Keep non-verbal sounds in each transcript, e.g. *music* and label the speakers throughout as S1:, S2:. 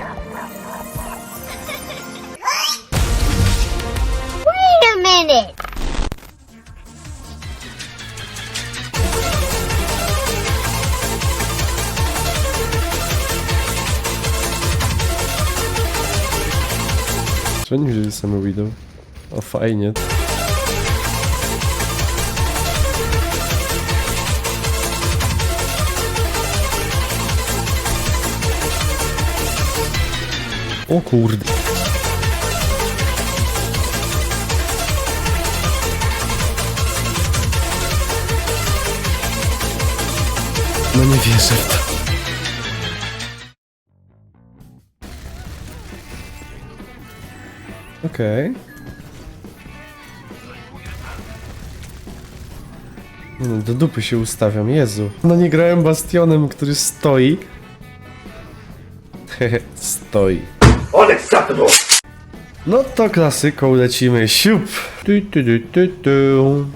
S1: Wait a minute!
S2: Czy oni wzięli same Widow? O fajnie. O kurde. No nie wierzę w to. Okej. Nie No, do dupy się ustawiam, Jezu. No nie grałem bastionem, który stoi. *laughs* Stoi.
S3: Unacceptable!
S2: No to klasyką lecimy. Siup! Tu, tu, tu, tu, tu.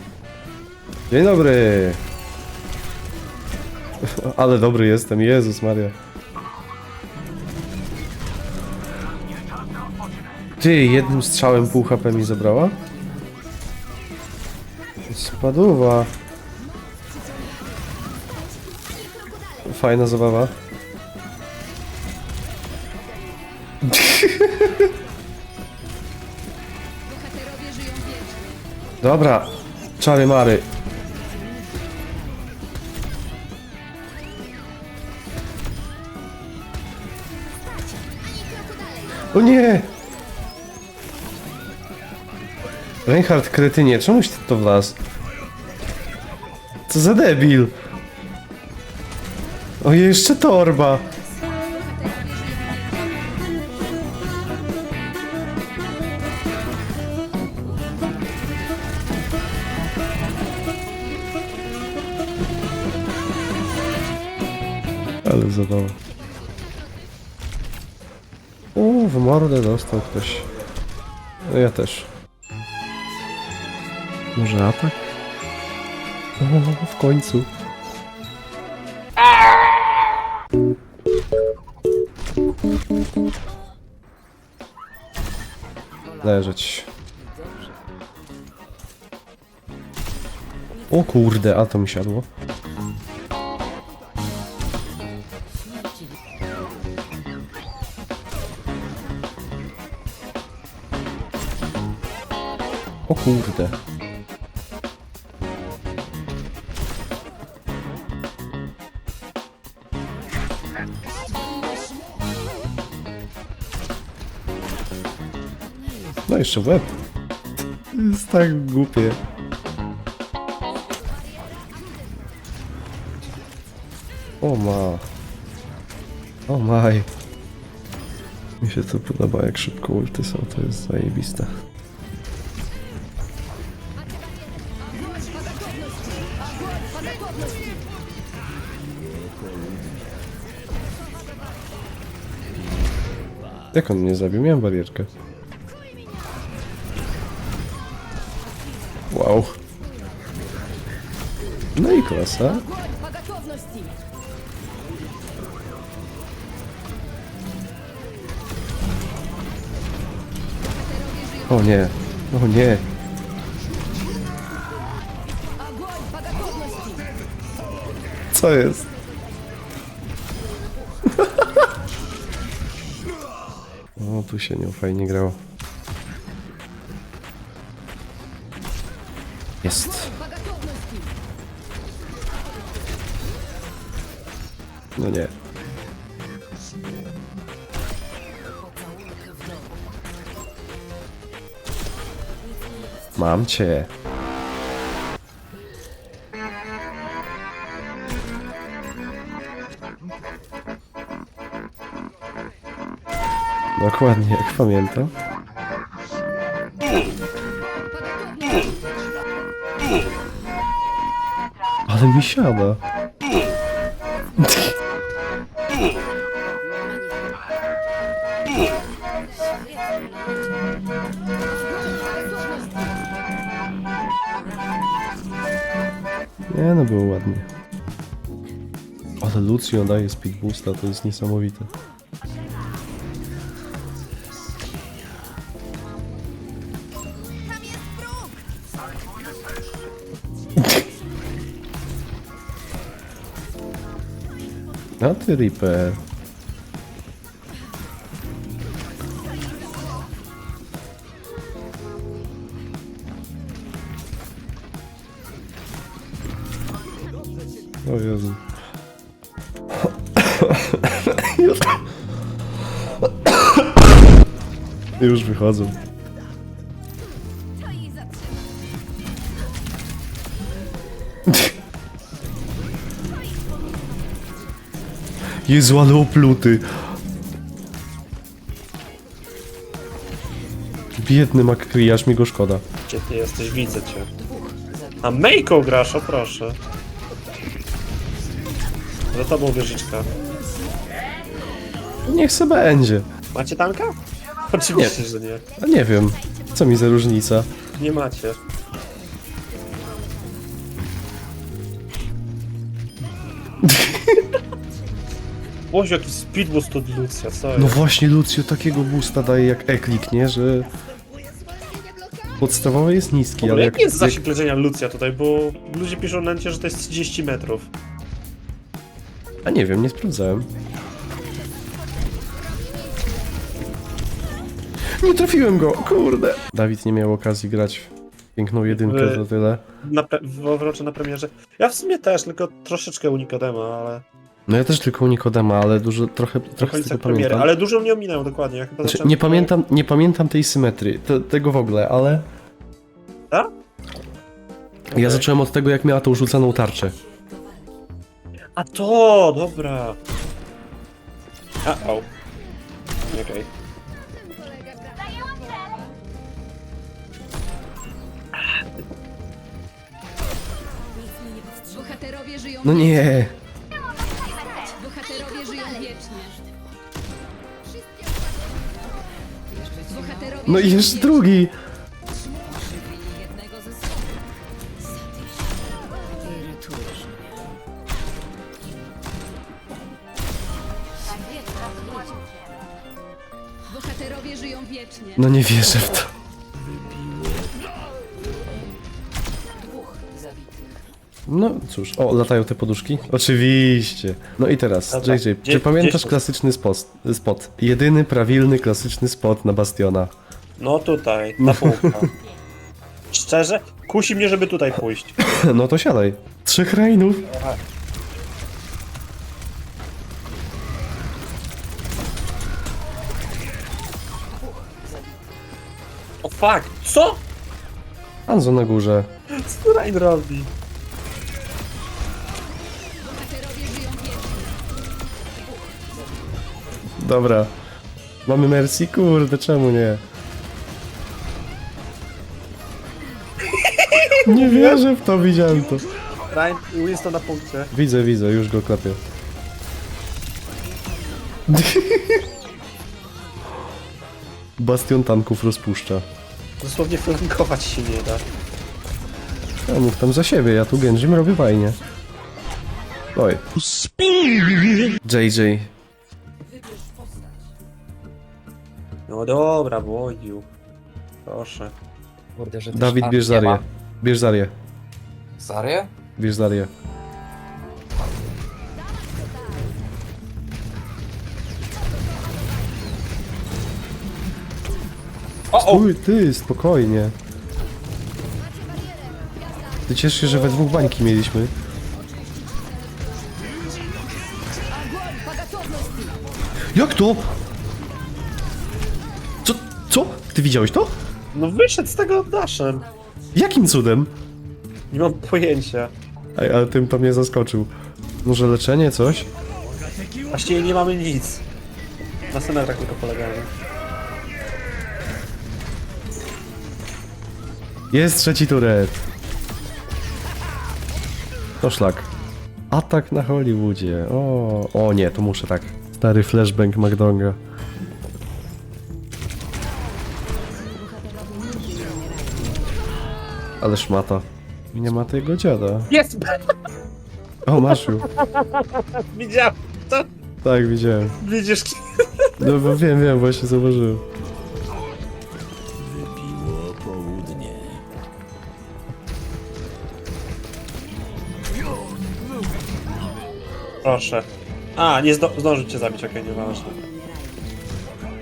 S2: Dzień dobry. *laughs* Ale dobry jestem, Jezus Maria. Ty, jednym strzałem pół HP mi zabrała? Spadłowa. Fajna zabawa. Dobra, czary mary. O nie! Reinhard kretynie, czemuś ty to wlazł? Co za debil? O, jeszcze torba. Ale zabawa. O, w mordę dostał ktoś. No ja też. Może atak? W końcu. Leżeć. O kurde, a to mi siadło. O kurde. No jeszcze w łeb. Jest tak głupie. O ma. O maj. Mi się to podoba, jak szybko ulty są, to jest zajebiste. Jak on mnie zabił? Miałem barierkę. Wow. No i klasa. O nie, o nie. Co jest? *laughs* O, tu się nie fajnie grało. Jest. No nie. Mam cię. Dokładnie, jak pamiętam. Ale mi siada. Nie no, było ładnie. Ale Lucio daje speed boosta, to jest niesamowite. A ty Reaper. O Jezu. *coughs* *coughs* Już wychodzą. Jezu, ale opluty. Biedny McCree, aż mi go szkoda.
S3: Gdzie ty jesteś? Widzę cię. A Mejką grasz, o proszę. Za tobą wieżyczka.
S2: Niech se będzie.
S3: Macie tanka? Oczywiście, że nie.
S2: A nie wiem, co mi za różnica.
S3: Nie macie. *laughs* Boże, jaki speedboost od Lucja, co
S2: No
S3: jest?
S2: właśnie, Lucio takiego boosta daje jak eklik, nie? Że... Podstawowy jest
S3: W
S2: niski, ale
S3: ogóle
S2: jak...
S3: jest zasięg leczenia Lucja tutaj, bo ludzie piszą na necie, że to jest 30 metrów.
S2: A nie wiem, nie sprawdzałem. Nie trafiłem go, kurde. Dawid nie miał okazji grać w piękną jedynkę,
S3: Wy-
S2: to tyle.
S3: Na pre- w Overwatchu na premierze. Ja w sumie też, tylko troszeczkę Unikodema, ale...
S2: No ja też tylko Nikodema, ale dużo, trochę, trochę z tego
S3: premiery,
S2: pamiętam.
S3: ale dużo mnie ominęło dokładnie. Ja chyba
S2: Znaczy,
S3: zacząłem-
S2: nie pamiętam, nie pamiętam tej symetrii, te, tego w ogóle, ale...
S3: A?
S2: Ja zacząłem od tego, jak miała tą rzucaną tarczę.
S3: A to, dobra. A, o. Okej.
S4: Bohaterowie żyją
S2: No nie, no i jeszcze drugi.
S4: Bohaterowie żyją wiecznie.
S2: No nie wierzę w to. No cóż, o, latają te poduszki? Oczywiście. No i teraz,
S3: Dobra,
S2: JJ, czy
S3: gdzie-
S2: pamiętasz klasyczny spot, spot? Jedyny prawilny, klasyczny spot na Bastiona.
S3: No tutaj, ta półka. Szczerze, kusi mnie, żeby tutaj pójść. *laughs*
S2: No to siadaj. Trzech rainów.
S3: O fuck, co?
S2: Anzo na górze.
S3: Co Rain robi?
S2: Dobra. Mamy Mercy? Kurde, czemu nie? Nie wierzę w to, widziałem to.
S3: Rain, Winston na punkcie.
S2: Widzę, widzę, już go klepię. *laughs* Bastion tanków rozpuszcza.
S3: Dosłownie flankować się nie da.
S2: Ja mów tam za siebie, ja tu Genjim robię fajnie. Oj. JJ.
S3: No dobra, Boju. Proszę.
S5: Kurde, że też
S2: Dawid, bierz
S5: nie
S2: Zarię.
S5: ma.
S2: Bierz Zarię.
S5: Zarię?
S2: Bierz Zarię.
S3: O, o!
S2: Uj, ty, spokojnie. Ty ciesz się, że we dwóch bańki mieliśmy. Jak to? Co? Co? Ty widziałeś to?
S3: No wyszedł z tego daszem.
S2: Jakim cudem?
S3: Nie mam pojęcia.
S2: Ej, ale tym to mnie zaskoczył. Może leczenie, coś?
S3: Właściwie nie mamy nic. Na symetrach tylko polegamy.
S2: Jest trzeci turet. To szlak. Atak na Hollywoodzie. O, o nie, to muszę tak. Stary flashbang McDonga. Ale szmata. Nie ma tego dziada.
S3: Jest!
S2: O, masz ją. *laughs*
S3: Widziałem! To
S2: Tak, widziałem.
S3: widzisz?
S2: No bo wiem, wiem, właśnie zauważyłem.
S3: Proszę. A, nie zdo zdążył cię zabić, okej, nieważne.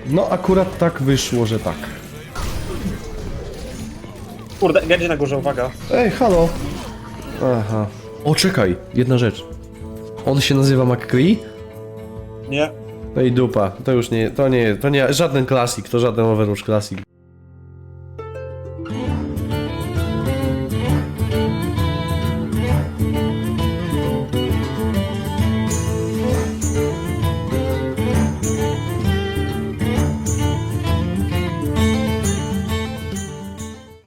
S2: No akurat tak wyszło, że tak.
S3: Kurde, Genji na górze, uwaga.
S2: Ej, halo! Aha. O, czekaj, jedna rzecz. On się nazywa McCree?
S3: Nie.
S2: No i dupa, to już nie, to nie, to nie, żaden klasik, to żaden Overwatch klasik.